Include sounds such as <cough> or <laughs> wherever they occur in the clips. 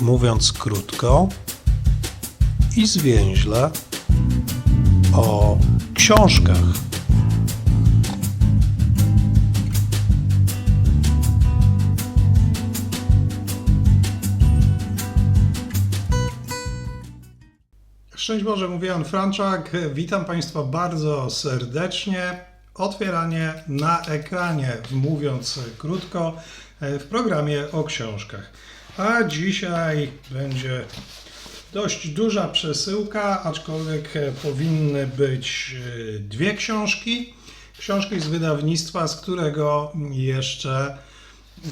mówiąc krótko i zwięźle, o książkach. Szczęść Boże, mówi Jan Franczak. Witam Państwa bardzo serdecznie. Otwieranie na ekranie, mówiąc krótko, w programie o książkach. A dzisiaj będzie dość duża przesyłka, aczkolwiek powinny być e, dwie książki. Książki z wydawnictwa, z którego jeszcze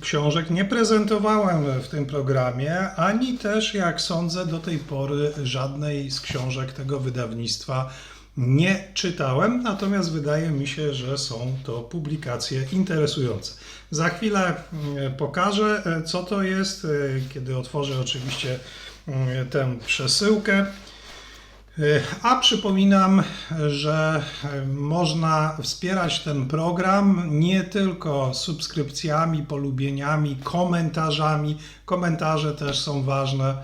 książek nie prezentowałem w tym programie, ani też, jak sądzę, do tej pory żadnej z książek tego wydawnictwa nie czytałem, natomiast wydaje mi się, że są to publikacje interesujące. Za chwilę mm, pokażę, e, co to jest, e, kiedy otworzę oczywiście mm, tę przesyłkę. A przypominam, że można wspierać ten program nie tylko subskrypcjami, polubieniami, komentarzami. Komentarze też są ważne.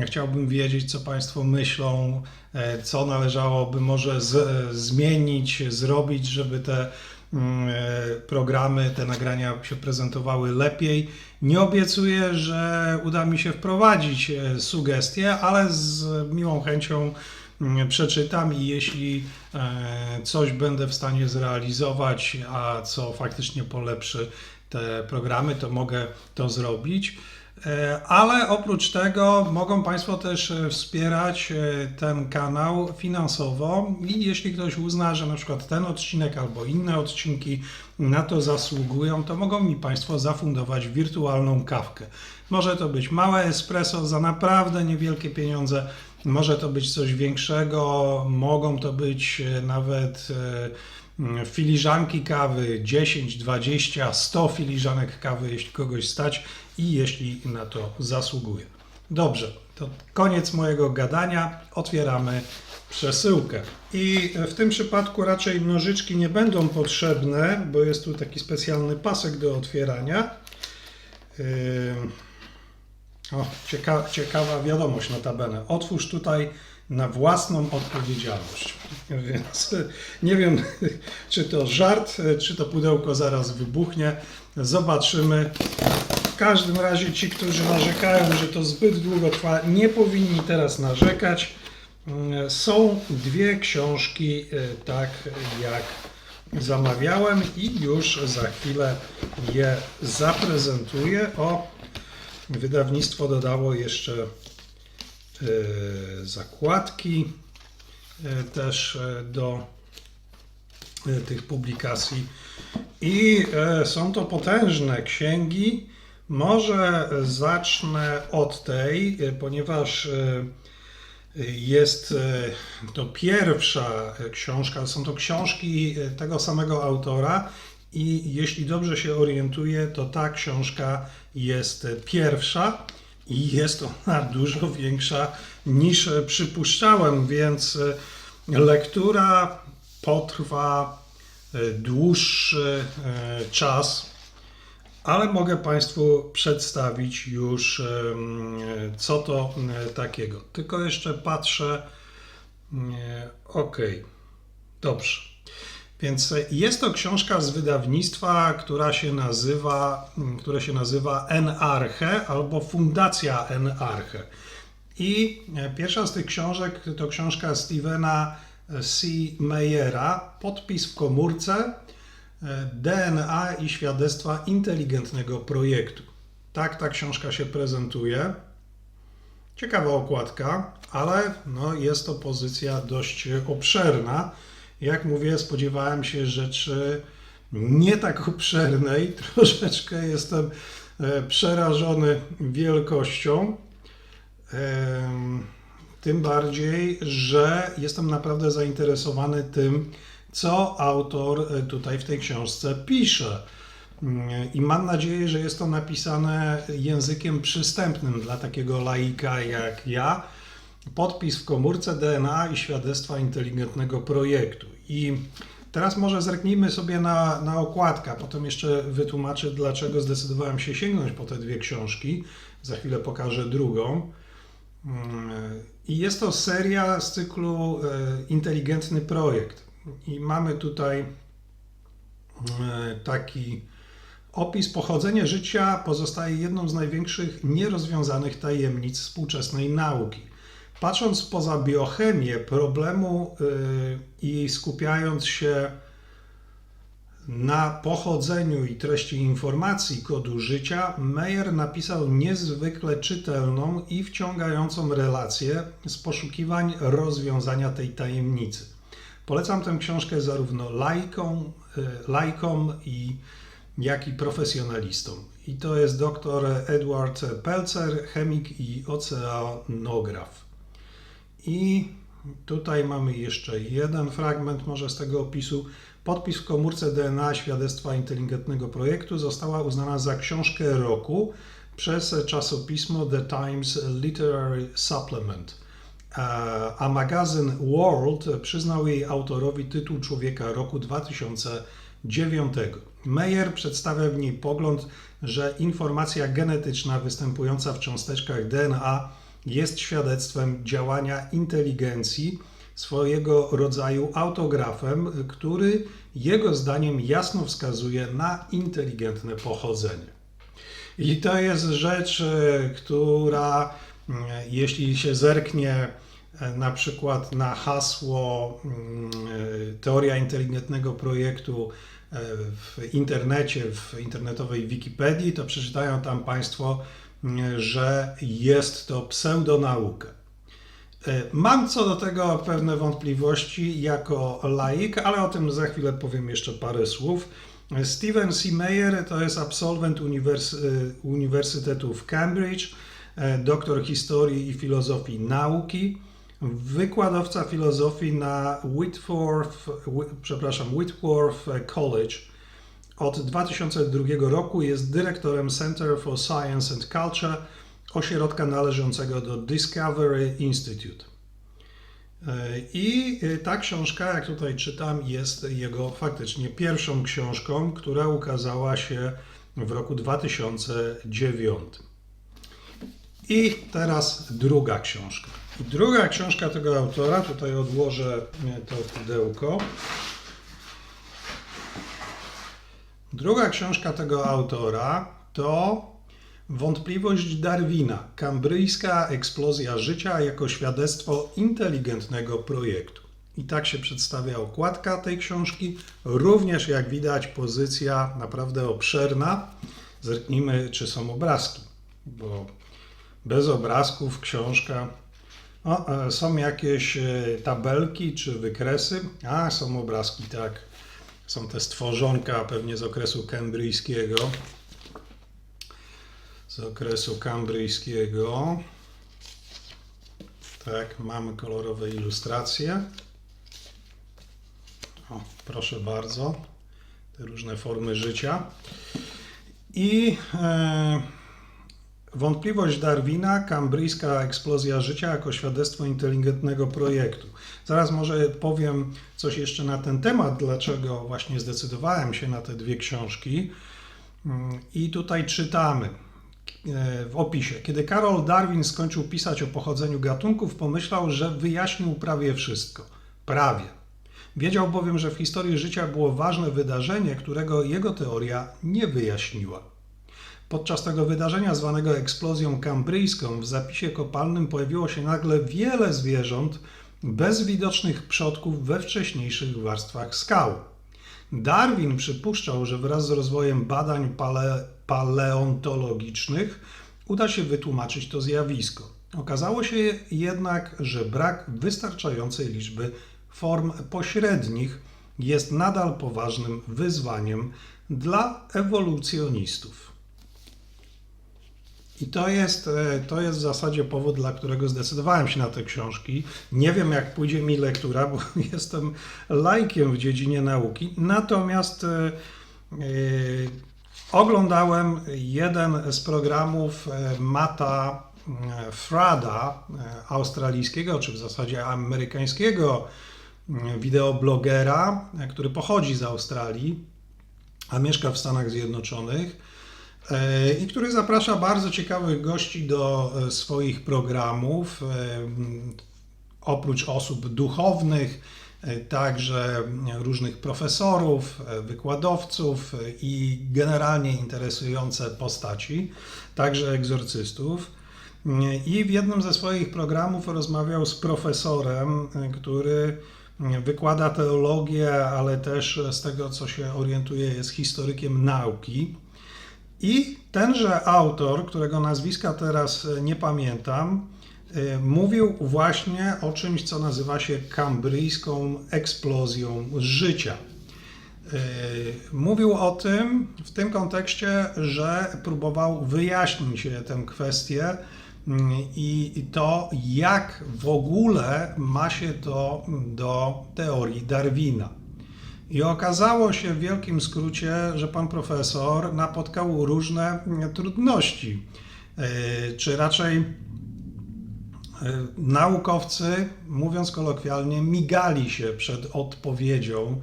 Chciałbym wiedzieć, co Państwo myślą, e, co należałoby może z, zmienić, zrobić, żeby te mm, e, programy, te nagrania się prezentowały lepiej. Nie obiecuję, że uda mi się wprowadzić e, sugestie, ale z miłą chęcią mm, przeczytam i jeśli coś będę w stanie zrealizować, a co faktycznie polepszy te programy, to mogę to zrobić. E, Ale oprócz tego mogą Państwo też e, wspierać e, ten kanał finansowo i jeśli ktoś uzna, że na przykład ten odcinek albo inne odcinki na to zasługują, to mogą mi Państwo zafundować wirtualną kawkę. Może to być małe espresso za naprawdę niewielkie pieniądze, może to być coś większego, mogą to być nawet filiżanki kawy 10, 20, 100 filiżanek kawy, jeśli kogoś stać i jeśli na to zasługuje. Dobrze, to koniec mojego gadania. Otwieramy przesyłkę. I w tym przypadku raczej nożyczki nie będą potrzebne, bo jest tu taki specjalny pasek do otwierania. Yy, O, cieka ciekawa wiadomość notabene. Otwórz tutaj na własną odpowiedzialność. Więc nie wiem, czy to żart, czy to pudełko zaraz wybuchnie. Zobaczymy. W każdym razie ci, którzy narzekają, że to zbyt długo trwa, nie powinni teraz narzekać. Są dwie książki, tak jak zamawiałem, i już za chwilę je zaprezentuję. O, wydawnictwo dodało jeszcze zakładki e, też e, do e, tych publikacji. I e, są to potężne księgi. Może zacznę od tej, e, ponieważ e, jest e, to pierwsza książka, są to książki e, tego samego autora i jeśli dobrze się orientuję, to ta książka jest e, pierwsza i jest ona dużo większa niż przypuszczałem, więc e, lektura potrwa e, dłuższy e, czas, ale mogę Państwu przedstawić już, co to takiego. Tylko jeszcze patrzę. Ok, dobrze. Więc jest to książka z wydawnictwa, która się nazywa, które się nazywa Enarche albo Fundacja Enarche. I pierwsza z tych książek to książka Stevena C. Meyera, Podpis w komórce, DNA i świadectwa inteligentnego projektu. Tak ta książka się prezentuje. Ciekawa okładka, ale no, jest to pozycja dość obszerna. Jak mówię, spodziewałem się rzeczy nie tak obszernej. <laughs> Troszeczkę jestem e, przerażony wielkością. Tym bardziej, że jestem naprawdę zainteresowany tym, co autor e, tutaj w tej książce pisze. Mm, I mam nadzieję, że jest to napisane językiem przystępnym dla takiego laika jak ja. Podpis w komórce DNA i świadectwa inteligentnego projektu. I Teraz może zerknijmy sobie na, na okładkę, potem jeszcze wytłumaczę, dlaczego zdecydowałem się sięgnąć po te dwie książki. Za chwilę pokażę drugą. I jest to seria z cyklu e, Inteligentny Projekt. I mamy tutaj e, taki opis. Pochodzenie życia pozostaje jedną z największych nierozwiązanych tajemnic współczesnej nauki. Patrząc poza biochemię problemu y, i skupiając się na pochodzeniu i treści informacji kodu życia, Meyer napisał niezwykle czytelną i wciągającą relację z poszukiwań rozwiązania tej tajemnicy. Polecam tę książkę zarówno laikom, y, laikom i, jak i profesjonalistom. I to jest dr Edward Pelzer, chemik i oceanograf. I tutaj mamy jeszcze jeden fragment może z tego opisu. Podpis w komórce DNA świadectwa inteligentnego projektu została uznana za książkę roku przez czasopismo The Times Literary Supplement. A- A magazyn World przyznał jej autorowi tytuł Człowieka Roku 2009. Meyer przedstawia w niej pogląd, że informacja genetyczna występująca w cząsteczkach DNA jest świadectwem działania inteligencji, swojego rodzaju autografem, który jego zdaniem jasno wskazuje na inteligentne pochodzenie. I to jest rzecz, e, która, jeśli się zerknie e, na przykład na hasło e, teoria inteligentnego projektu w internecie, w internetowej Wikipedii, to przeczytają tam Państwo, że jest to pseudonauka. E, Mam co do tego pewne wątpliwości jako laik, ale o tym za chwilę powiem jeszcze parę słów. Steven C. Meyer to jest absolwent e, Uniwersytetu w Cambridge, e, doktor historii i filozofii nauki, wykładowca filozofii na Whitworth, przepraszam, Whitworth College. Od 2002 roku jest dyrektorem Center for Science and Culture, ośrodka należącego do Discovery Institute. E, I e, ta książka, jak tutaj czytam, jest jego faktycznie pierwszą książką, która ukazała się w roku 2009. I teraz druga książka. Druga książka tego autora, tutaj odłożę e, to pudełko. Druga książka tego autora to Wątpliwość Darwina. Kambryjska eksplozja życia jako świadectwo inteligentnego projektu. I tak się przedstawia okładka tej książki. Również, jak widać, pozycja naprawdę obszerna. Zerknijmy, czy są obrazki, bo bez obrazków książka. O, e, są jakieś e, tabelki czy wykresy. A, są obrazki, tak. Są te stworzonka pewnie z okresu kembryjskiego z okresu kambryjskiego. Tak, mamy kolorowe ilustracje. O, proszę bardzo, te różne formy życia. I e, wątpliwość Darwina, kambryjska eksplozja życia jako świadectwo inteligentnego projektu. Zaraz może powiem coś jeszcze na ten temat, dlaczego właśnie zdecydowałem się na te dwie książki. Mm, I tutaj czytamy e, w opisie. Kiedy Karol Darwin skończył pisać o pochodzeniu gatunków, pomyślał, że wyjaśnił prawie wszystko. Prawie. Wiedział bowiem, że w historii życia było ważne wydarzenie, którego jego teoria nie wyjaśniła. Podczas tego wydarzenia, zwanego eksplozją kambryjską, w zapisie kopalnym pojawiło się nagle wiele zwierząt bez widocznych przodków we wcześniejszych warstwach skał. Darwin przypuszczał, że wraz z rozwojem badań pale, paleontologicznych uda się wytłumaczyć to zjawisko. Okazało się jednak, że brak wystarczającej liczby form pośrednich jest nadal poważnym wyzwaniem dla ewolucjonistów. I to jest, e, to jest w zasadzie powód, dla którego zdecydowałem się na te książki. Nie wiem, jak pójdzie mi lektura, bo <laughs> jestem lajkiem w dziedzinie nauki. Natomiast e, oglądałem jeden z programów Mata Frada, australijskiego, czy w zasadzie amerykańskiego wideoblogera, który pochodzi z Australii, a mieszka w Stanach Zjednoczonych i który zaprasza bardzo ciekawych gości do e, swoich programów. e, Oprócz osób duchownych, e, także różnych profesorów, e, wykładowców e, i generalnie interesujące postaci, także egzorcystów. I w jednym ze swoich programów rozmawiał z profesorem, e, który wykłada teologię, ale też z tego co się orientuje, jest historykiem nauki. I tenże autor, którego nazwiska teraz e, nie pamiętam, e, mówił właśnie o czymś, co nazywa się kambryjską eksplozją życia. E, Mówił o tym w tym kontekście, że próbował wyjaśnić tę kwestię mm, i to, jak w ogóle ma się to do teorii Darwina. I okazało się w wielkim skrócie, że pan profesor napotkał różne trudności, e, czy raczej e, naukowcy, mówiąc kolokwialnie, migali się przed odpowiedzią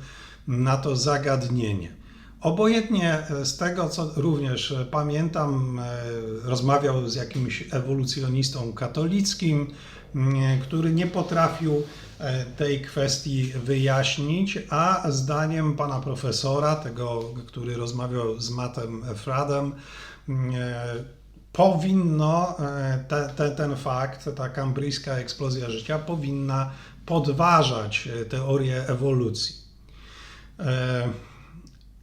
na to zagadnienie. Obojętnie z tego, co również pamiętam, e, rozmawiał z jakimś ewolucjonistą katolickim, m, który nie potrafił e, tej kwestii wyjaśnić, a zdaniem pana profesora, tego, który rozmawiał z Mattem Fradem, m, e, powinno te, te, ten fakt, ta kambryjska eksplozja życia powinna podważać teorię ewolucji.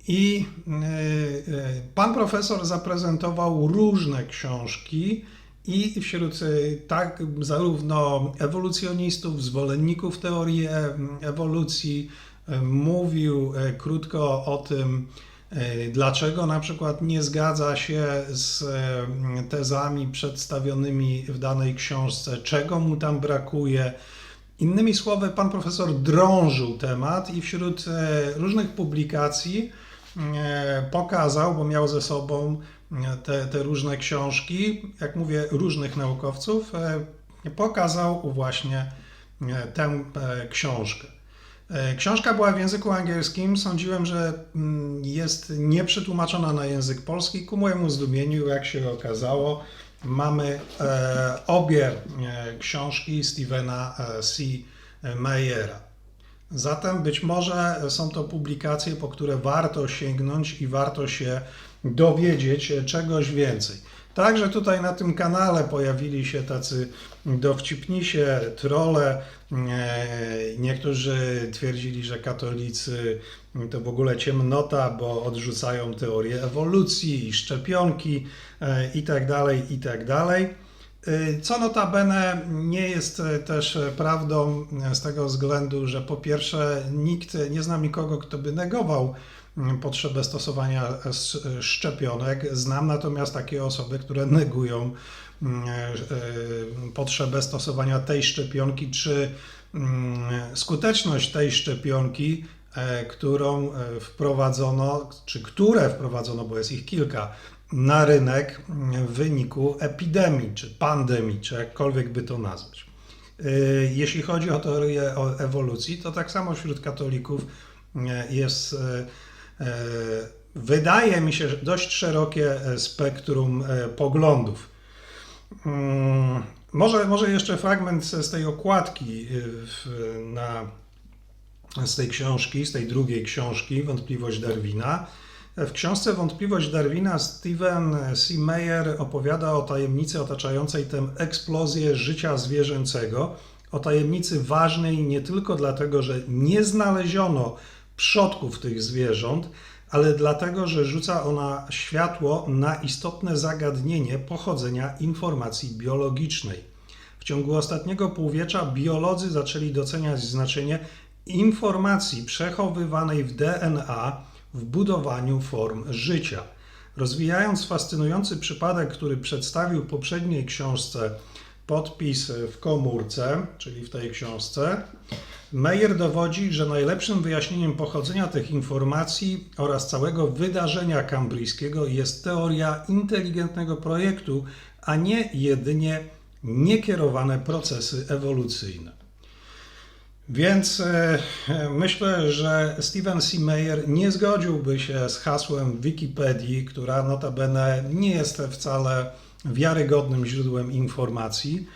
I e, e, pan profesor zaprezentował różne książki i wśród e, tak zarówno ewolucjonistów, zwolenników teorii ewolucji mówił krótko o tym, dlaczego na przykład nie zgadza się z tezami przedstawionymi w danej książce, czego mu tam brakuje. Innymi słowy, pan profesor drążył temat i wśród różnych publikacji pokazał, bo miał ze sobą e, te, te różne książki, jak mówię, różnych naukowców, e, pokazał właśnie e, tę e, książkę. E, Książka była w języku angielskim. Sądziłem, że mm, jest nieprzetłumaczona na język polski. Ku mojemu zdumieniu, jak się okazało, mamy e, obie e, książki Stevena e, C. Mayera. Zatem być może są to publikacje, po które warto sięgnąć i warto się dowiedzieć czegoś więcej. Także tutaj na tym kanale pojawili się tacy dowcipnisie, trole. E, Niektórzy twierdzili, że katolicy to w ogóle ciemnota, bo odrzucają teorię ewolucji i szczepionki e, i Y, Co notabene nie jest e, też e, prawdą z tego względu, że po pierwsze nikt nie zna nikogo, kto by negował mm, potrzebę stosowania sz- szczepionek. Znam natomiast takie osoby, które negują mm, potrzebę stosowania tej szczepionki, czy mm, skuteczność tej szczepionki, e, którą e, wprowadzono, czy które wprowadzono, bo jest ich kilka, na rynek w wyniku epidemii, czy pandemii, czy jakkolwiek by to nazwać. Y, Jeśli chodzi o teorię ewolucji, to tak samo wśród katolików e, jest, e, wydaje mi się, dość szerokie spektrum poglądów. Mm, Może, może jeszcze fragment z tej okładki y, na, z tej książki, z tej drugiej książki, Wątpliwość Darwina. W książce Wątpliwość Darwina Steven C. Meyer opowiada o tajemnicy otaczającej tę eksplozję życia zwierzęcego, o tajemnicy ważnej nie tylko dlatego, że nie znaleziono przodków tych zwierząt, ale dlatego, że rzuca ona światło na istotne zagadnienie pochodzenia informacji biologicznej. W ciągu ostatniego półwiecza biolodzy zaczęli doceniać znaczenie informacji przechowywanej w DNA w budowaniu form życia. Rozwijając fascynujący przypadek, który przedstawił w poprzedniej książce podpis w komórce, czyli w tej książce, Meyer dowodzi, że najlepszym wyjaśnieniem pochodzenia tych informacji oraz całego wydarzenia kambryjskiego jest teoria inteligentnego projektu, a nie jedynie niekierowane procesy ewolucyjne. Więc e, myślę, że Steven C. Meyer nie zgodziłby się z hasłem Wikipedii, która notabene nie jest wcale wiarygodnym źródłem informacji.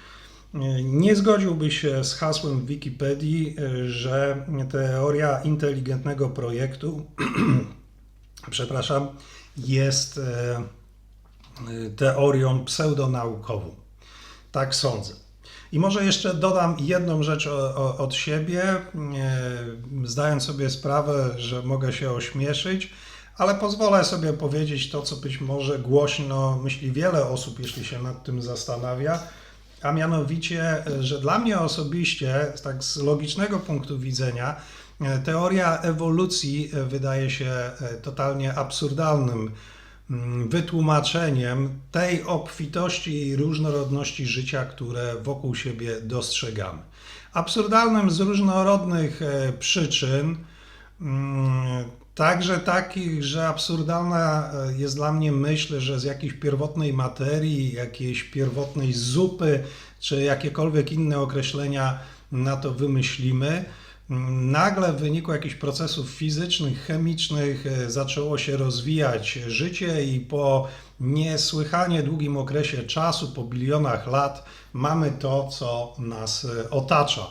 Nie zgodziłby się z hasłem Wikipedii, e, że teoria inteligentnego projektu, <clears throat> przepraszam, jest e, teorią pseudonaukową. Tak sądzę. I może jeszcze dodam jedną rzecz od siebie, e, zdając sobie sprawę, że mogę się ośmieszyć, ale pozwolę sobie powiedzieć to, co być może głośno myśli wiele osób, jeśli się nad tym zastanawia, a mianowicie, e, że dla mnie osobiście, tak z logicznego punktu widzenia, e, teoria ewolucji wydaje się totalnie absurdalnym wytłumaczeniem tej obfitości i różnorodności życia, które wokół siebie dostrzegamy. Absurdalnym z różnorodnych e, przyczyn, mm, także takich, że absurdalna e, jest dla mnie myśl, że z jakiejś pierwotnej materii, jakiejś pierwotnej zupy, czy jakiekolwiek inne określenia na to wymyślimy, nagle w wyniku jakichś procesów fizycznych, chemicznych e, zaczęło się rozwijać życie i po niesłychanie długim okresie czasu, po bilionach lat, mamy to, co nas e, otacza. E,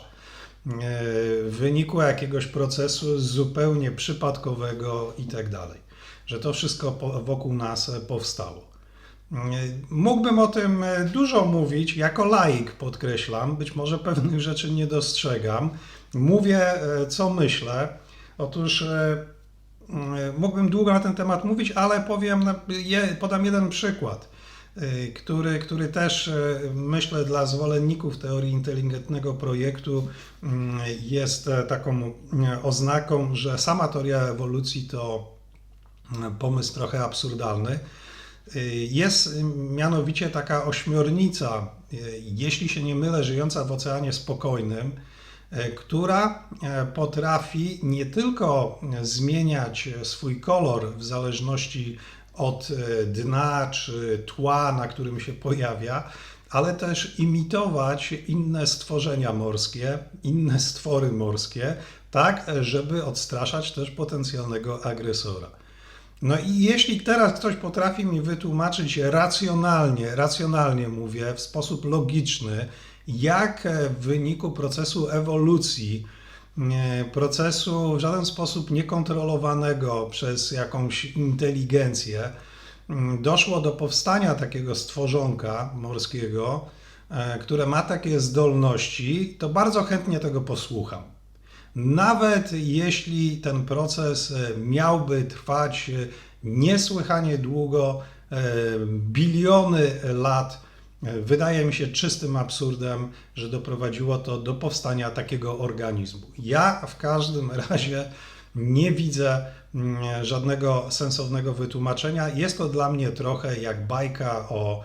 W wyniku jakiegoś procesu zupełnie przypadkowego i tak dalej. Że to wszystko wokół nas powstało. Mógłbym o tym e, dużo mówić, jako laik podkreślam, być może pewnych rzeczy nie dostrzegam. Mówię, e, co myślę. Otóż e, mógłbym długo na ten temat mówić, ale powiem, podam jeden przykład, który, który też myślę dla zwolenników teorii inteligentnego projektu mm, jest taką oznaką, że sama teoria ewolucji to mm, pomysł trochę absurdalny. Jest mianowicie taka ośmiornica, jeśli się nie mylę, żyjąca w Oceanie Spokojnym, która potrafi nie tylko zmieniać swój kolor w zależności od dna czy tła, na którym się pojawia, ale też imitować inne stworzenia morskie, inne stwory morskie, tak żeby odstraszać też potencjalnego agresora. No i jeśli teraz ktoś potrafi mi wytłumaczyć racjonalnie, racjonalnie mówię, w sposób logiczny, jak w wyniku procesu ewolucji, e, procesu w żaden sposób niekontrolowanego przez jakąś inteligencję, doszło do powstania takiego stworzonka morskiego, e, które ma takie zdolności, to bardzo chętnie tego posłucham. Nawet jeśli ten proces e, miałby trwać e, niesłychanie długo, e, biliony lat, wydaje mi się czystym absurdem, że doprowadziło to do powstania takiego organizmu. Ja w każdym <laughs> razie nie widzę mm, żadnego sensownego wytłumaczenia. Jest to dla mnie trochę jak bajka o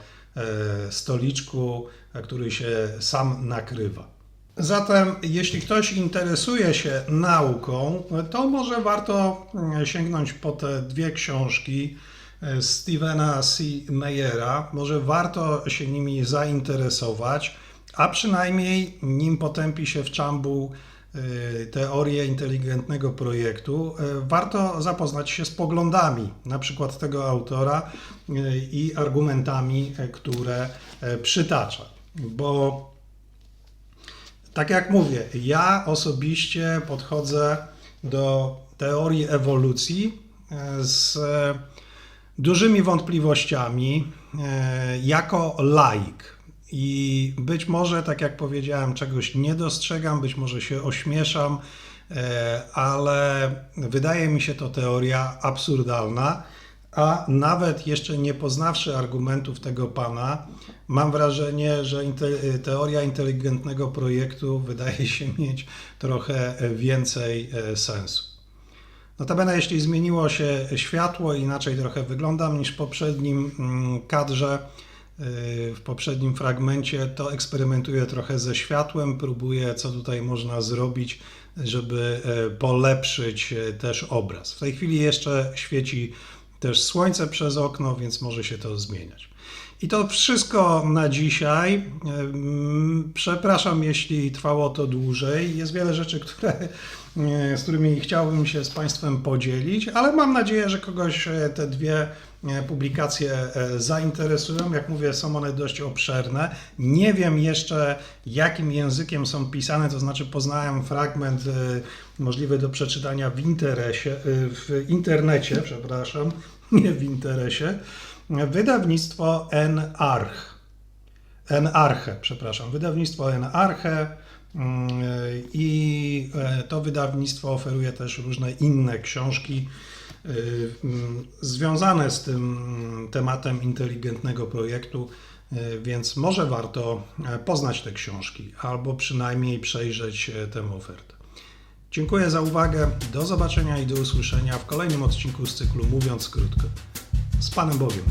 stoliczku, który się sam nakrywa. Zatem, jeśli ktoś interesuje się nauką, to może warto mm, sięgnąć po te dwie książki e, Stevena C. Meyera. Może warto się nimi zainteresować, a przynajmniej nim potępi się w czambuł e, teorię inteligentnego projektu, e, warto zapoznać się z poglądami na przykład tego autora i argumentami, które przytacza. Bo tak jak mówię, ja osobiście podchodzę do teorii ewolucji e, z dużymi wątpliwościami e, jako laik. I być może, tak jak powiedziałem, czegoś nie dostrzegam, być może się ośmieszam, e, ale wydaje mi się to teoria absurdalna. A nawet jeszcze nie poznawszy argumentów tego pana, mam wrażenie, że teoria inteligentnego projektu wydaje się <laughs> mieć trochę więcej e, sensu. Notabene, jeśli zmieniło się światło, inaczej trochę wyglądam niż w poprzednim mm, kadrze, yy, w poprzednim fragmencie, to eksperymentuję trochę ze światłem, próbuję, co tutaj można zrobić, żeby e, polepszyć e, też obraz. W tej chwili jeszcze świeci też słońce przez okno, więc może się to zmieniać. I to wszystko na dzisiaj. Przepraszam, jeśli trwało to dłużej. Jest wiele rzeczy, które, e, z którymi chciałbym się z Państwem podzielić, ale mam nadzieję, że kogoś e, te dwie e, publikacje zainteresują. Jak mówię, są one dość obszerne. Nie wiem jeszcze, jakim językiem są pisane, to znaczy poznałem fragment możliwy do przeczytania w, interesie, w internecie, przepraszam, <laughs> nie w interesie. Wydawnictwo Enarch. Enarche, przepraszam. Wydawnictwo Enarche mm, i e, to wydawnictwo oferuje też różne inne książki y, mm, związane z tym tematem inteligentnego projektu, y, więc może warto e, poznać te książki albo przynajmniej przejrzeć e, tę ofertę. Dziękuję za uwagę. Do zobaczenia i do usłyszenia w kolejnym odcinku z cyklu Mówiąc Krótko. Z Panem Bogiem.